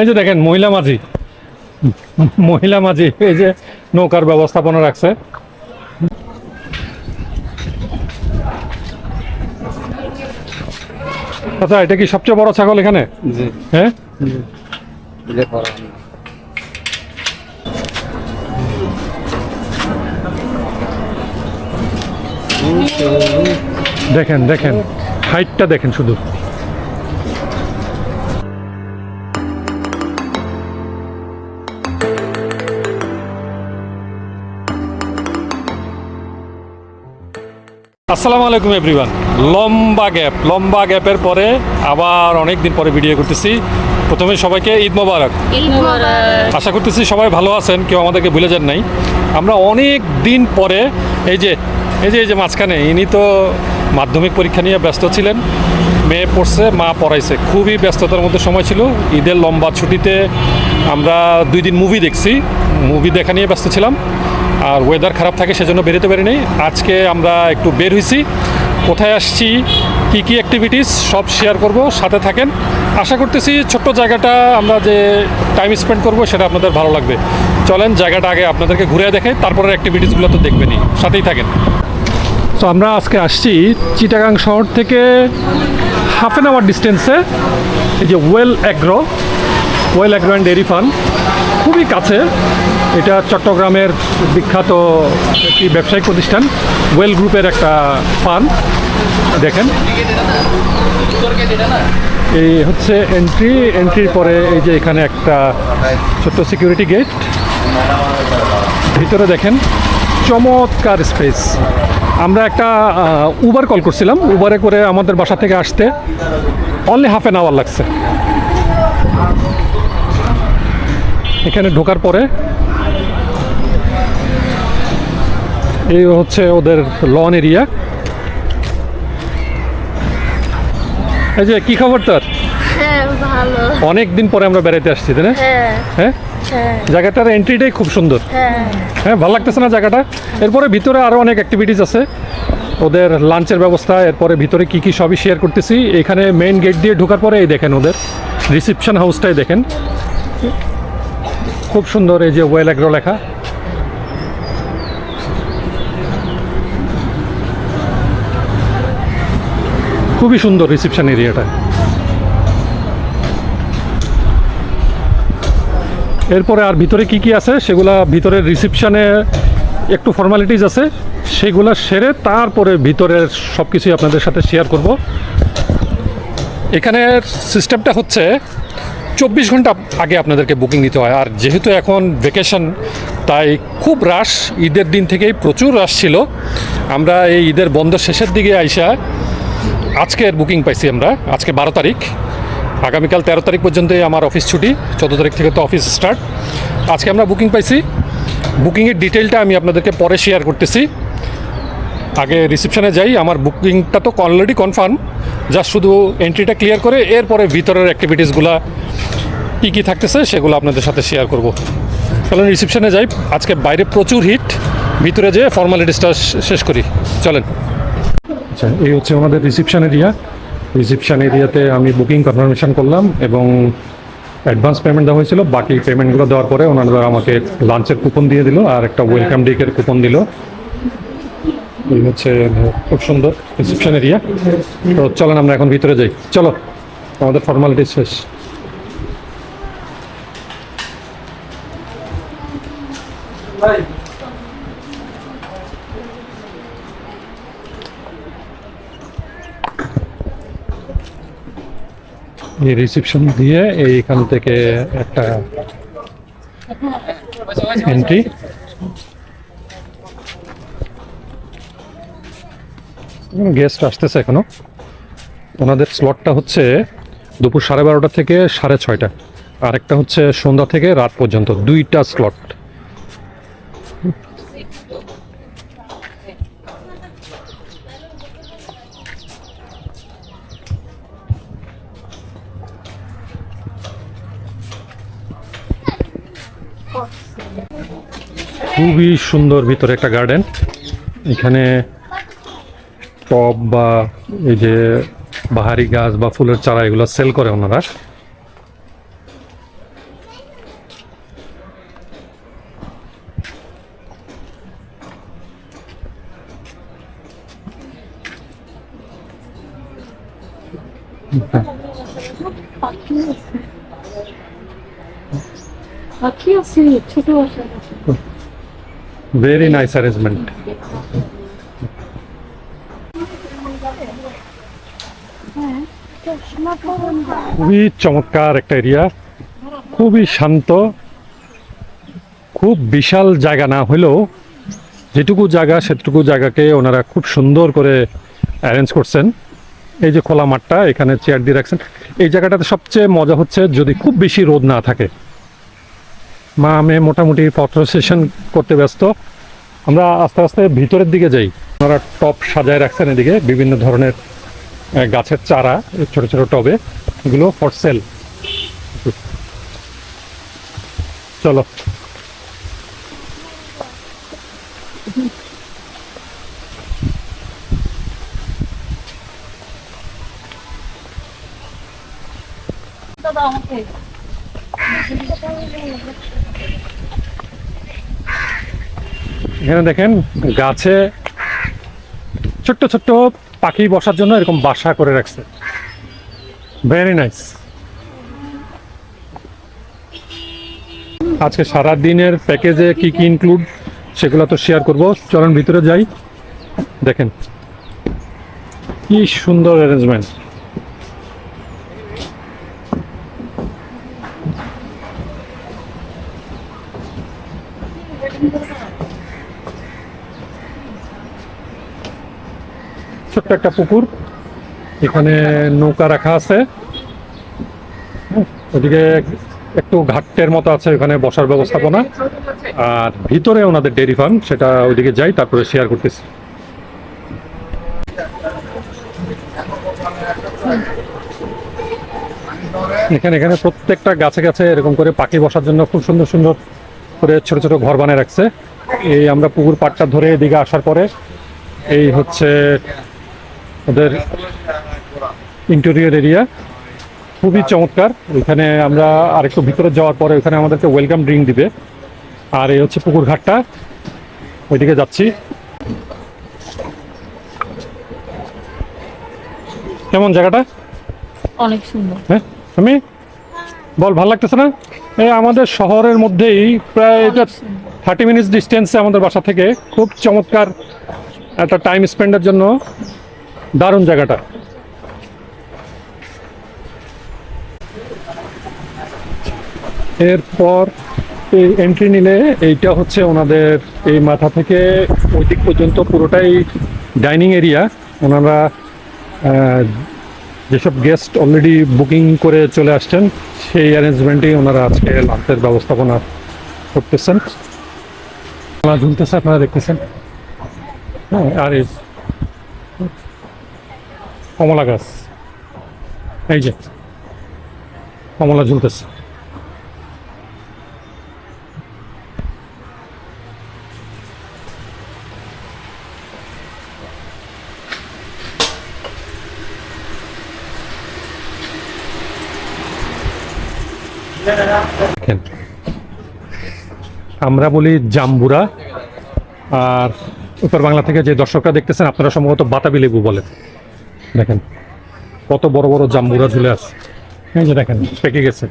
এই যে দেখেন মহিলা মাঝি। মহিলা মাঝি এই যে নৌকার ব্যবস্থাপনা রাখছে। আচ্ছা এটা কি সবচেয়ে বড় ছাগল এখানে? হ্যাঁ? দেখেন দেখেন হাইটটা দেখেন শুধু। আসসালামু আলাইকুম এভরিওয়ান লম্বা গ্যাপ লম্বা গ্যাপের পরে আবার অনেক দিন পরে ভিডিও করতেছি। প্রথমে সবাইকে ঈদ মোবারক। আশা করতেছি সবাই ভালো আছেন কেউ আমাদেরকে ভুলে যান নাই। আমরা অনেক দিন পরে এই যে এই যে এই যে মাঝখানে ইনি তো মাধ্যমিক পরীক্ষা নিয়ে ব্যস্ত ছিলেন। মেয়ে পড়ছে মা পড়াইছে। খুবই ব্যস্ততার মধ্যে সময় ছিল। ঈদের লম্বা ছুটিতে আমরা দুই দিন মুভি দেখছি। মুভি দেখা নিয়ে ব্যস্ত ছিলাম। আর ওয়েদার খারাপ থাকে সেজন্য বেরোতে পারিনি। আজকে আমরা একটু বের হয়েছি কোথায় আসছি, কি কি অ্যাক্টিভিটিস সব শেয়ার করব, সাথে থাকেন। আশা করতেছি ছোট্ট জায়গাটা আমরা যে টাইম স্পেন্ড করব সেটা আপনাদের ভালো লাগবে। চলেন, জায়গাটা আগে আপনাদেরকে ঘুরে দেখে তারপরের অ্যাক্টিভিটিসগুলো তো দেখবেনই। সাথেই থাকেন। তো আমরা আজকে আসছি চিটাগাং শহর থেকে হাফ অ্যান আওয়ার ডিস্টেন্সে এই যে well agro well agro and dairy farm খুবই কাছে। এটা চট্টগ্রামের বিখ্যাত একটি ব্যবসায়িক প্রতিষ্ঠান, ওয়েল গ্রুপের একটা ফার্ম। দেখেন। এই হচ্ছে এন্ট্রি এন্ট্রির পরে এই যে এখানে একটা ছোট্ট সিকিউরিটি গেট ভিতরে দেখেন, চমৎকার স্পেস আমরা একটা উবার কল করছিলাম। উবারে করে আমাদের বাসা থেকে আসতে অনলি হাফ অ্যান আওয়ার লাগছে। এখানে ঢোকার পরে এই হচ্ছে ওদের লন এরিয়া এই যে কি খবর তোর? হ্যাঁ অনেক দিন পরে আমরা বেড়াতে আসছি তাই না? হ্যাঁ। হ্যাঁ? হ্যাঁ। জায়গাটার এন্ট্রিটাই খুব সুন্দর। হ্যাঁ। হ্যাঁ ভালো লাগতেছে না জায়গাটা? এরপরে ভিতরে আরও অনেক অ্যাক্টিভিটিস আছে। ওদের লাঞ্চের ব্যবস্থা এরপরে ভিতরে কি কি সবই শেয়ার করতেছি। এখানে মেইন গেট দিয়ে ঢোকার পরে এই দেখেন ওদের। রিসেপশন হাউসটাই দেখেন। খুব সুন্দর এই যে ওয়েল অ্যাগ্রো লেখা। খুবই সুন্দর রিসেপশন এরিয়াটা এরপরে আর ভিতরে কি কি আছে? সেগুলা ভিতরের রিসেপশনে একটু ফর্মালিটিস আছে। সেগুলা সেরে তারপরে ভিতরের সব কিছুই আপনাদের সাথে শেয়ার করব। এখানের সিস্টেমটা হচ্ছে, চব্বিশ ঘণ্টা আগে আপনাদেরকে বুকিং নিতে হয়। আর যেহেতু এখন ভেকেশন তাই খুব রাশ ঈদের দিন থেকেই প্রচুর রাশ ছিল। আমরা এই ঈদের বন্ধ শেষের দিকে আইসা আজকের বুকিং পাইছি আমরা। আজকে বারো তারিখ। আগামীকাল তেরো তারিখ পর্যন্তই আমার অফিস ছুটি। চোদ্দ তারিখ থেকে তো অফিস স্টার্ট আজকে আমরা বুকিং পাইছি। বুকিংয়ের ডিটেলটা আমি আপনাদেরকে পরে শেয়ার করতেছি। আগে রিসেপশনে যাই। আমার বুকিংটা তো অলরেডি কনফার্ম জাস্ট শুধু এন্ট্রিটা ক্লিয়ার করে, এরপরে ভিতরের অ্যাক্টিভিটিসগুলো কী কী থাকতেছে সেগুলো আপনাদের সাথে শেয়ার করব। চলেন রিসেপশনে যাই। আজকে বাইরে প্রচুর হিট ভিতরে যেয়ে ফর্মালিটিসটা শেষ করি। চলেন। আচ্ছা এই হচ্ছে ওনাদের রিসেপশন এরিয়া রিসেপশন এরিয়াতে আমি বুকিং কনফার্মেশন করলাম এবং অ্যাডভান্স পেমেন্ট দেওয়া হয়েছিল। বাকি পেমেন্টগুলো দেওয়ার পরে ওনারা আমাকে লাঞ্চের কুপন দিয়ে দিল আর একটা ওয়েলকাম ডেকের কুপন দিল। এই হচ্ছে, খুব সুন্দর রিসেপশন এরিয়া তো চলেন আমরা এখন ভিতরে যাই। চলো, আমাদের ফর্মালিটি শেষ। এই রিসেপশন দিয়ে এইখান থেকে একটা এন্ট্রি গেস্ট আসতেছে এখনও। ওনাদের স্লটটা হচ্ছে দুপুর সাড়ে বারোটা থেকে সাড়ে ছয়টা। আরেকটা হচ্ছে সন্ধ্যা থেকে রাত পর্যন্ত। দুইটা স্লট খুবই সুন্দর ভিতরে একটা গার্ডেন। এখানে টব বা এই যে বাহারি গাছ বা ফুলের চারা এগুলো সেল করে ওনারা পাখি আছে পাখি আছে ছোট আছে ভেরি নাইস অ্যারেঞ্জমেন্ট খুবই চমৎকার একটা এরিয়া খুবই শান্ত। খুব বিশাল জায়গা না হলেও যেটুকু জায়গা সেটুকু জায়গাকে ওনারা খুব সুন্দর করে অ্যারেঞ্জ করছেন। এই যে খোলা মাঠটা, এখানে চেয়ার দিয়ে রাখছেন। এই জায়গাটাতে সবচেয়ে মজা হচ্ছে যদি খুব বেশি রোদ না থাকে। মা মেয়ে মোটামুটি ফটো সেশন করতে ব্যস্ত। আমরা আস্তে আস্তে ভিতরের দিকে যাই। ওনারা টপ সাজায় রাখছেন এদিকে, বিভিন্ন ধরনের গাছের চারা, ছোট ছোট টবে। এগুলো ফর সেল চলো। দাদা, আমাকে। এখানে দেখেন গাছে ছোট্ট ছোট্ট পাখি বসার জন্য এরকম বাসা করে রাখছে। ভেরি নাইস আজকে সারা দিনের প্যাকেজে কি কি ইনক্লুড সেগুলো তো শেয়ার করব। চলুন ভিতরে যাই। দেখেন, কি সুন্দর অ্যারেঞ্জমেন্ট ছোট্ট একটা পুকুর। এখানে নৌকা রাখা আছে। ওদিকে একটু ঘাটের মতো আছে ওখানে বসার ব্যবস্থাপনা। আর ভিতরে ওনাদের ডেয়ারি ফার্ম, সেটা ওইদিকে যাই, তারপরে শেয়ার করতেছি। এখানে এখানে প্রত্যেকটা গাছে গাছে এরকম করে পাখি বসার জন্য খুব সুন্দর সুন্দর করে ছোট ছোট ঘর বানিয়ে রাখছে। এই আমরা পুকুর পাড়টা ধরে এদিকে আসার পরে, এই হচ্ছে ওদের ইন্টেরিয়র এরিয়া খুবই চমৎকার। ওইখানে আমরা আরেকটু ভিতরে যাওয়ার পরে ওইখানে আমাদেরকে ওয়েলকাম ড্রিঙ্ক দিবে। আর এই হচ্ছে পুকুর ঘাটটা। ওইদিকে যাচ্ছি। কেমন জায়গাটা? অনেক সুন্দর। হ্যাঁ আমি? বল ভালো লাগতেছে না? এই আমাদের শহরের মধ্যেই প্রায় এটা থার্টি মিনিটস ডিস্টেন্সে আমাদের বাসা থেকে। খুব চমৎকার একটা টাইম স্পেন্ডের জন্য। দারুণ জায়গাটা। এরপর এই এন্ট্রি নিলে এইটা হচ্ছে ওনাদের এই মাথা থেকে ওই দিক পর্যন্ত পুরোটাই ডাইনিং এরিয়া ওনারা যেসব গেস্ট অলরেডি বুকিং করে চলে আসছেন, সেই অ্যারেঞ্জমেন্টেই ওনারা আজকে লাঞ্চের ব্যবস্থাপনা করতেছেন। ঝুলতেছে আপনারা দেখতেছেন। হ্যাঁ আর কমলা গাছ। এই যে, কমলা ঝুলতেছে। আমরা বলি জাম্বুরা, আর উত্তর বাংলা থেকে যে দর্শকরা দেখতেছেন, আপনারা সম্ভবত বাতাবি লেবু বলেন। দেখেন, কত বড় বড় জাম্বুরা ঝুলে আছে। এই যে দেখেন, পেকে গেছে।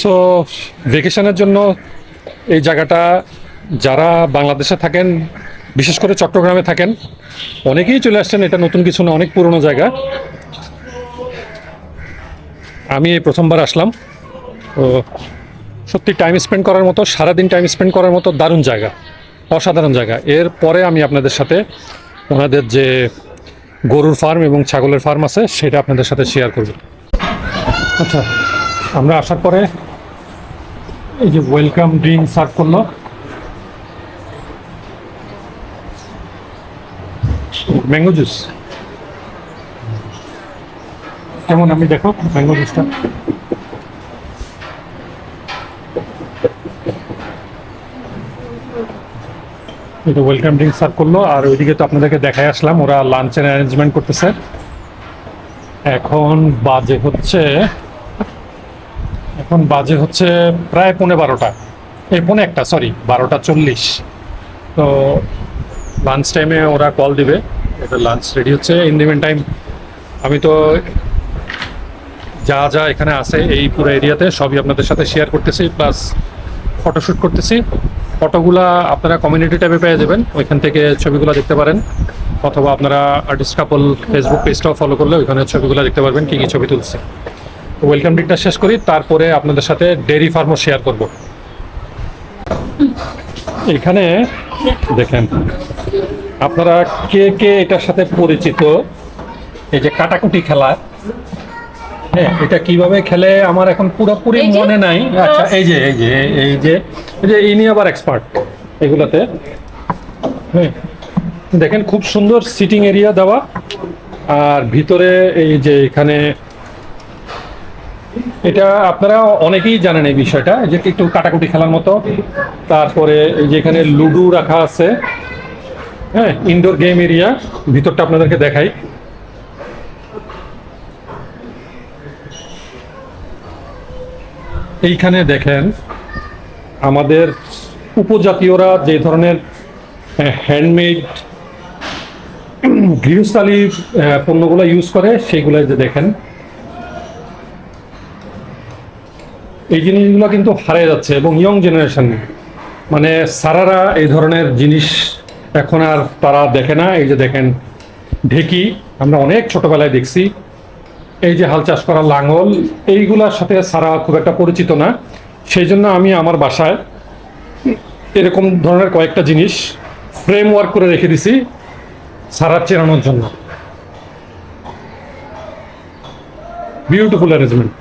সো ভেকেশনের জন্য এই জায়গাটা, যারা বাংলাদেশে থাকেন, বিশেষ করে চট্টগ্রামে থাকেন, অনেকেই চলে আসছেন, এটা নতুন কিছু না, অনেক পুরনো জায়গা। আমি এই প্রথমবার আসলাম। তো সত্যি টাইম স্পেন্ড করার মতো, সারাদিন টাইম স্পেন্ড করার মতো দারুণ জায়গা, অসাধারণ জায়গা। এরপরে আমি আপনাদের সাথে ওনাদের যে গরুর ফার্ম এবং ছাগলের ফার্ম আছে, সেটা আপনাদের সাথে শেয়ার করব। আচ্ছা আমরা আসার পরে এই যে ওয়েলকাম ড্রিঙ্ক সার্ভ করল। ম্যাঙ্গো জুস কেমন? আমি দেখো ম্যাঙ্গো জুসটা এটা ওয়েলকাম ড্রিঙ্ক সার্ভ করল, আর ওইদিকে তো আপনাদেরকে দেখাই আসলাম, ওরা লাঞ্চের অ্যারেঞ্জমেন্ট করতেছে। এখন বাজে হচ্ছে, এখন বাজে হচ্ছে প্রায় পৌনে বারোটা। এই পৌনে একটা সরি বারোটা চল্লিশ। তো লাঞ্চ টাইমে ওরা কল দিবে, এটা লাঞ্চ রেডি হচ্ছে। ইন দি টাইম আমি তো যা যা এখানে আছে এই পুরো এরিয়াতে সবই আপনাদের সাথে শেয়ার করতেছি প্লাস ফটোশ্যুট করতেছি। ফটোগুলা আপনারা কমিউনিটি ট্যাবে পেয়ে যাবেন, ওইখান থেকে ছবিগুলো দেখতে পারেন। অথবা আপনারা আর্টিস্ট কাপল ফেসবুক পেজটাও ফলো করলে ওইখানে ছবিগুলো দেখতে পারবেন, কী কী ছবি তুলছে। তো ওয়েলকাম ডিকটা শেষ করি, তারপরে আপনাদের সাথে ডেয়ারি ফার্মও শেয়ার করব। এখানে দেখেন, আপনারা কে কে এটার সাথে পরিচিত? এই যে কাটাকুটি খেলা হ্যাঁ এটা কীভাবে খেলে আমার এখন পুরোপুরি মনে নাই। আচ্ছা এই যে এই যে এই যে এই যে ইনি আবার এক্সপার্ট এগুলাতে। হ্যাঁ দেখেন খুব সুন্দর সিটিং এরিয়া দেওয়া। আর ভিতরে এই যে এখানে এটা আপনারা অনেকেই জানেন এই বিষয়টা যে একটু কাটাকুটি খেলার মতো। তারপরে এই যে এখানে লুডু রাখা আছে। হ্যাঁ ইনডোর গেম এরিয়া ভিতরটা আপনাদেরকে দেখাই। এইখানে দেখেন, আমাদের উপজাতীয়রা যে ধরনের হ্যান্ডমেড গৃহস্থালী পণ্যগুলো ইউজ করে সেইগুলো যে দেখেন, এই জিনিসগুলো কিন্তু হারিয়ে যাচ্ছে এবং ইয়ং জেনারেশন মানে সারারা এই ধরনের জিনিস এখন আর তারা দেখে না। এই যে দেখেন, ঢেকি, আমরা অনেক ছোটবেলায় দেখছি। এই যে হাল চাষ করা লাঙল, এইগুলার সাথে সারা খুব একটা পরিচিত না। সেই জন্য আমি আমার বাসায় এরকম ধরনের কয়েকটা জিনিস ফ্রেমওয়ার্ক করে রেখে দিছি সারা চেনানোর জন্য। বিউটিফুল অ্যারেঞ্জমেন্ট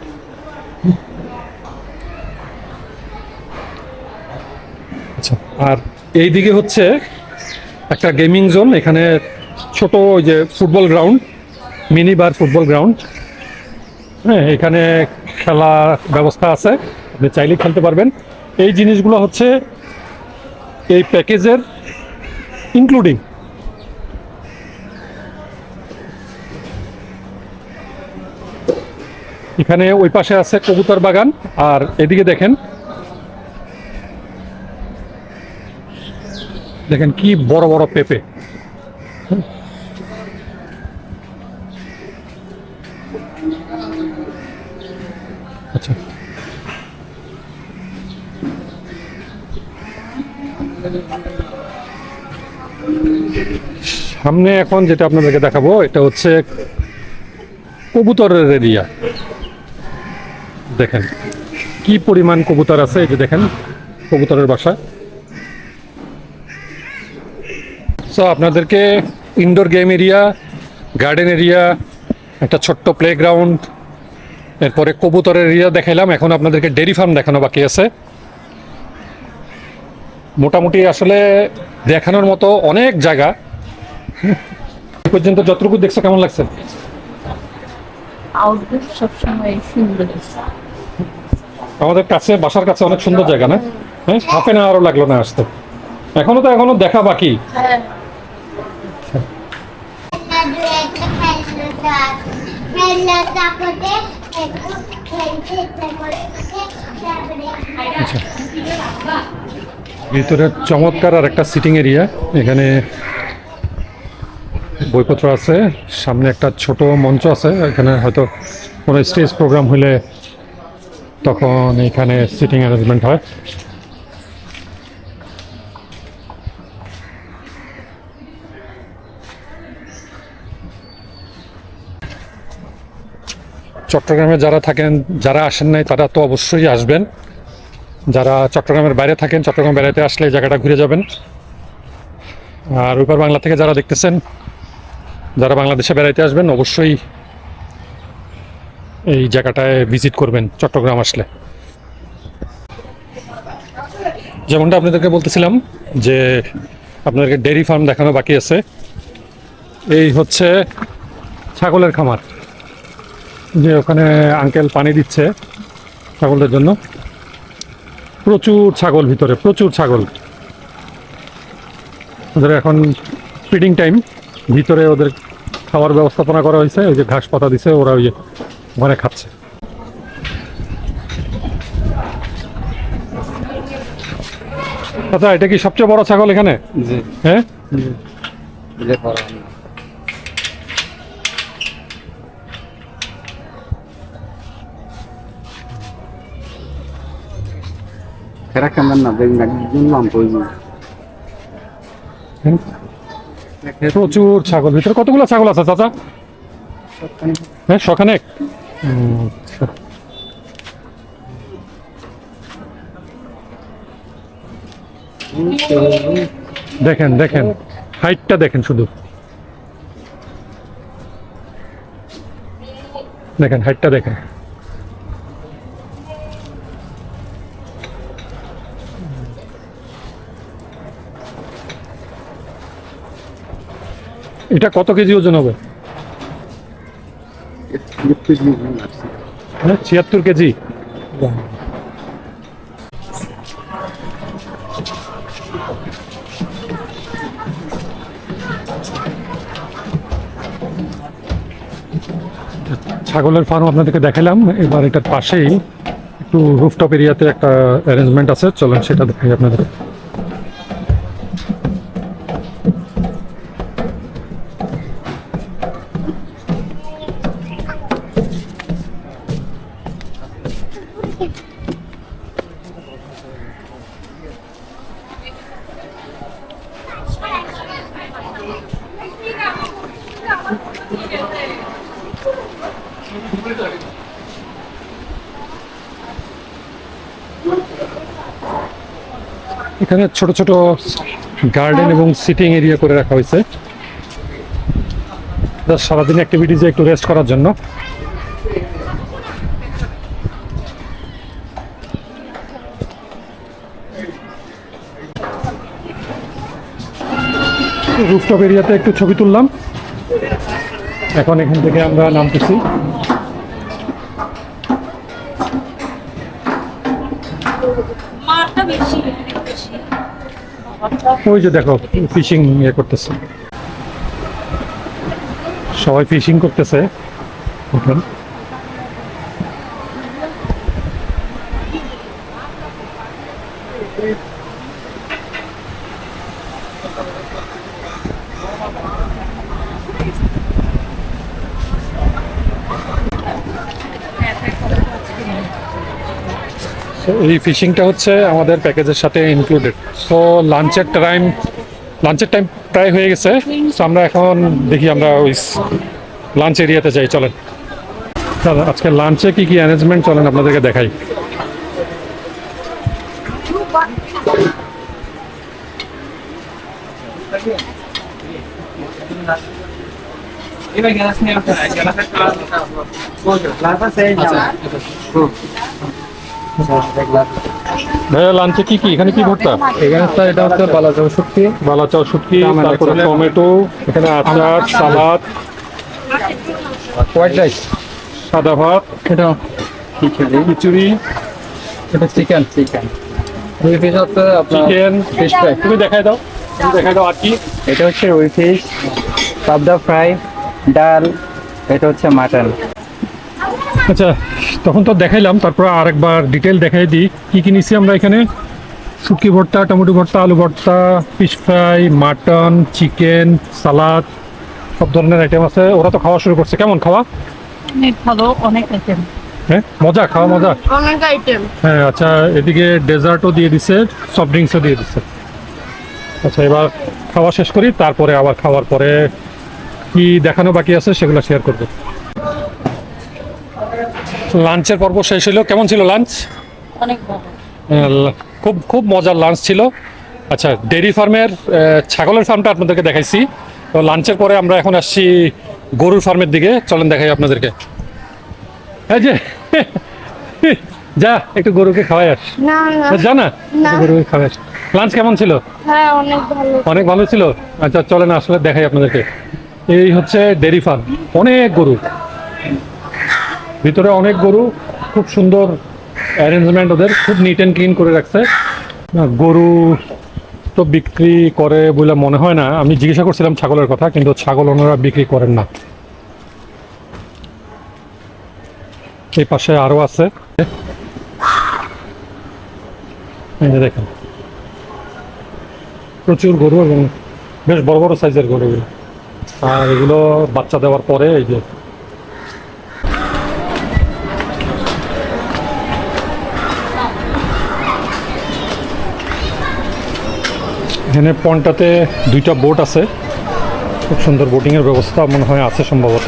আচ্ছা আর এইদিকে হচ্ছে একটা গেমিং জোন এখানে ছোট ওই যে football ground mini bar football ground হ্যাঁ এখানে খেলা ব্যবস্থা আছে। আপনি চাইলেই খেলতে পারবেন। এই জিনিসগুলো হচ্ছে এই প্যাকেজের ইনক্লুডিং এখানে ওই পাশে আছে কবুতর বাগান। আর এদিকে দেখেন। দেখেন কি বড় বড় পেঁপে। সামনে এখন যেটা আপনাদেরকে দেখাবো, এটা হচ্ছে কবুতরের এরিয়া। দেখেন, কি পরিমাণ কবুতর আছে, এই যে দেখেন, কবুতরের বাসা। সো আপনাদেরকে indoor game area garden area একটা ছোট্ট প্লেগ্রাউন্ড এরপরে কবুতরের এরিয়া দেখাইলাম। এখন আপনাদেরকে ডেরি ফার্ম দেখানো বাকি আছে। মোটামুটি আসলে দেখানোর মতো অনেক জায়গা। এ পর্যন্ত যতটুকু দেখছ কেমন লাগছে? আউটডোর সবসময় সুন্দর আমাদের কাছে বাসার কাছে অনেক সুন্দর জায়গা না? হ্যাঁ হাফ এন আওয়ারও লাগল না আসতে। এখনও তো এখনও দেখা বাকি। হ্যাঁ। ভিতরে চমৎকার আর একটা সিটিং এরিয়া এখানে বইপত্র আছে, সামনে একটা ছোট মঞ্চ আছে, এখানে হয়তো কোনো স্টেজ প্রোগ্রাম হলে তখন এখানে সিটিং অ্যারেঞ্জমেন্ট হয়। চট্টগ্রামে যারা থাকেন, যারা আসেন নাই, তারা তো অবশ্যই আসবেন। যারা চট্টগ্রামের বাইরে থাকেন, চট্টগ্রাম বেড়াতে আসলে এই জায়গাটা ঘুরে যাবেন। আর ওইপার বাংলা থেকে যারা দেখতেছেন, যারা বাংলাদেশে বেড়াইতে আসবেন, অবশ্যই এই জায়গাটায় ভিজিট করবেন, চট্টগ্রাম আসলে। যেমনটা আপনাদেরকে বলতেছিলাম যে আপনাদেরকে ডেয়ারি ফার্ম দেখানো বাকি আছে। এই হচ্ছে ছাগলের খামার। যে ওখানে আঙ্কেল পানি দিচ্ছে ছাগলদের জন্য। প্রচুর ছাগল ভিতরে প্রচুর ছাগল। ওদের এখন ফিডিং টাইম ভিতরে ওদের খাওয়ার ব্যবস্থাপনা করা হয়েছে ওই যে ঘাস পাতা দিছে ওরা ওই ওখানে খাচ্ছে। আচ্ছা এটা কি সবচেয়ে বড় ছাগল এখানে? হ্যাঁ? Na beng nagdunlam po yun. প্রচুর ছাগল ভিতরে কতগুলো ছাগল আছে চাচা? হ্যাঁ সখানে দেখেন দেখেন হাইটটা দেখেন শুধু। দেখেন হাইটটা দেখেন। এটা কত কেজি ওজন হবে. হ্যাঁ ছিয়াত্তর কেজি। ছাগলের ফার্ম আপনাদেরকে দেখালাম এবার এটার পাশেই একটু রুফটপ এরিয়াতে একটা অ্যারেঞ্জমেন্ট আছে। চলেন সেটা দেখাই আপনাদের। এখানে ছোট ছোট গার্ডেন এবং সিটিং এরিয়া করে রাখা হয়েছে। সারাদিন অ্যাক্টিভিটিজে একটু রেস্ট করার জন্য। রুফটপ এরিয়াতে একটু ছবি তুললাম। এখন এখান থেকে আমরা নামতেছি। মারটা বেশি। ওই যে দেখো ফিশিং ইয়ে করতেছে। সবাই ফিশিং করতেছে। এখন এই ফিশিংটা হচ্ছে আমাদের প্যাকেজের সাথে ইনক্লুডেড সো লাঞ্চের টাইম লাঞ্চের টাইম প্রায় হয়ে গেছে। সো আমরা এখন দেখি আমরা ওই লাঞ্চ এরিয়াতে যাই চলেন। দাদা আজকে লাঞ্চে কি কি অ্যারেঞ্জমেন্ট চলেন আপনাদেরকে দেখাই। ভাইয়া লাঞ্চে কি কি? এখানে কি ভর্তা এখানে স্যার এটা হচ্ছে বালাজাও শুটকি। বালাচাও শুটকি তারপরে টমেটো এখানে আচার সালাদ। White rice. সাদা ভাত এটা খিচুড়ি খিচুড়ি। এটা চিকেন। চিকেন। রুই ফিশ হচ্ছে আপনার চিকেন। ফিশ ফ্রাই তুমি দেখাই দাও। তুমি দেখাই দাও আর কি। এটা হচ্ছে রুই ফিশ পাবদা ফ্রাই ডাল এটা হচ্ছে মাটন আচ্ছা তখন তো দেখাইলাম তারপর আরেকবার ডিটেল দেখাই দিই। কি কি নিছি আমরা এখানে? শুটকি ভর্তা টমেটো ভর্তা আলু ভর্তা fish fry mutton chicken salad সব ধরনের আইটেম আছে। ওরা তো খাওয়া শুরু করছে। কেমন খাওয়া? ভালো অনেক আইটেম হ্যাঁ মজা খাওয়া মজা? অনেক আইটেম হ্যাঁ আচ্ছা এদিকে ডেজার্টও দিয়ে দিছে সফট ড্রিঙ্কসও দিয়ে দিচ্ছে আচ্ছা এবার খাওয়া শেষ করি তারপরে আবার খাওয়ার পরে কি দেখানো বাকি আছে সেগুলো শেয়ার করব। লাঞ্চের পর্ব শেষ হলো কেমন ছিল লাঞ্চ? অনেক ভালো। খুব খুব মজার লাঞ্চ ছিল। আচ্ছা ডেইরি ফার্মের ছাগলের ফার্মটা আপনাদেরকে দেখাইছি। তো লাঞ্চের পরে আমরা এখন আসছি গরুর ফার্মের দিকে। চলেন দেখাই আপনাদেরকে। এই যে যা একটু গরুকে খাওয়াই আস। না না। যা না গরুকে খাওয়াই আস। লাঞ্চ কেমন ছিল? হ্যাঁ অনেক ভালো। অনেক ভালো ছিল? আচ্ছা চলেন আসলে দেখাই আপনাদেরকে। এই হচ্ছে ডেরি ফার্ম অনেক গরু। ভিতরে অনেক গরু খুব সুন্দর অ্যারেঞ্জমেন্ট ওদের, খুব নিট অ্যান্ড ক্লিন করে রাখছে। গরু তো বিক্রি করে বলে মনে হয় না। আমি জিজ্ঞাসা করছিলাম ছাগলের কথা, কিন্তু ছাগল ওনারা বিক্রি করেন না। এই পাশে আরও আছে। দেখেন। প্রচুর গরু এবং বেশ বড় বড় সাইজের গরু। আর এগুলো বাচ্চা দেওয়ার পরে এই যে এখানে পয়েন্টটাতে দুইটা বোট আছে। খুব সুন্দর বোটিংয়ের ব্যবস্থা মনে হয় আছে সম্ভবত।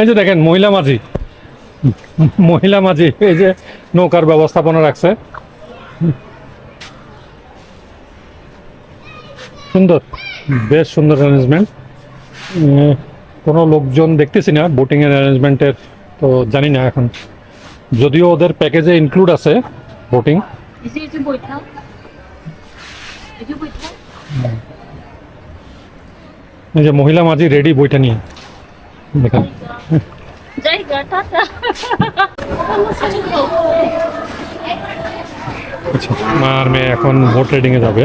এই যে দেখেন, মহিলা মাঝি। মহিলা মাঝি এই যে নৌকার ব্যবস্থাপনা রাখছে। সুন্দর বেশ সুন্দর অ্যারেঞ্জমেন্ট কোনো লোকজন দেখতেছি না বোটিং এর অ্যারেঞ্জমেন্টের তো জানি না এখন। যদিও ওদের প্যাকেজে ইনক্লুড আছে বোটিং এই যে মহিলা মাঝি রেডি বইটা নিয়ে। দেখেন। আচ্ছা মা আর মেয়ে এখন বোট রাইডিং এ যাবে।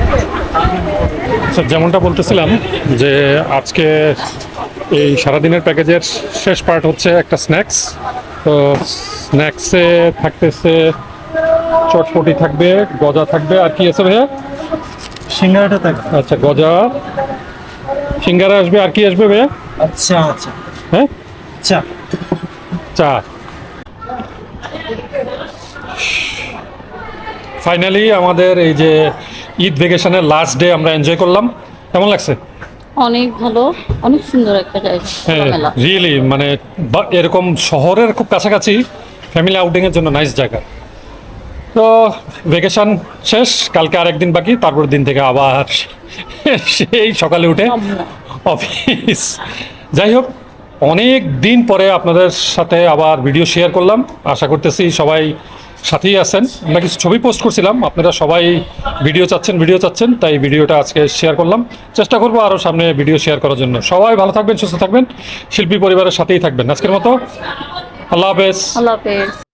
আচ্ছা যেমনটা বলতেছিলাম যে আজকে এই সারাদিনের প্যাকেজের শেষ পার্ট হচ্ছে একটা স্ন্যাক্স তো স্ন্যাক্সে থাকতেছে চটপটি থাকবে গজা থাকবে আর কি আছে ভাইয়া? সিঙ্গারাটা থাকবে আচ্ছা গজা। সিঙ্গারা আসবে আর কি আসবে ভাইয়া? আচ্ছা আচ্ছা। হ্যাঁ? চা। চা। ফাইনালি আমাদের এই যে ঈদ ভেকেশনের লাস্ট ডে আমরা এনজয় করলাম। কেমন লাগছে? অনেক ভালো অনেক সুন্দর একটা জায়গা হ্যাঁ রিয়েলি মানে এরকম শহরের খুব কাছাকাছি ফ্যামিলি আউটিংয়ের জন্য নাইস জায়গা। তো ভেকেশন শেষ কালকে আর একদিন বাকি তারপর দিন থেকে আবার সেই সকালে উঠে অফিস যাই হোক অনেক দিন পরে আপনাদের সাথে আবার ভিডিও শেয়ার করলাম। আশা করতেছি সবাই সাথেই আছেন। আমরা কিছু ছবি পোস্ট করছিলাম। আপনারা সবাই ভিডিও চাচ্ছেন ভিডিও চাচ্ছেন, তাই ভিডিওটা আজকে শেয়ার করলাম। চেষ্টা করব আরও সামনে ভিডিও শেয়ার করার জন্য। সবাই ভালো থাকবেন, সুস্থ থাকবেন। শিল্পী পরিবারের সাথেই থাকবেন। আজকের মতো আল্লাহ হাফেজ। আল্লাহ হাফেজ।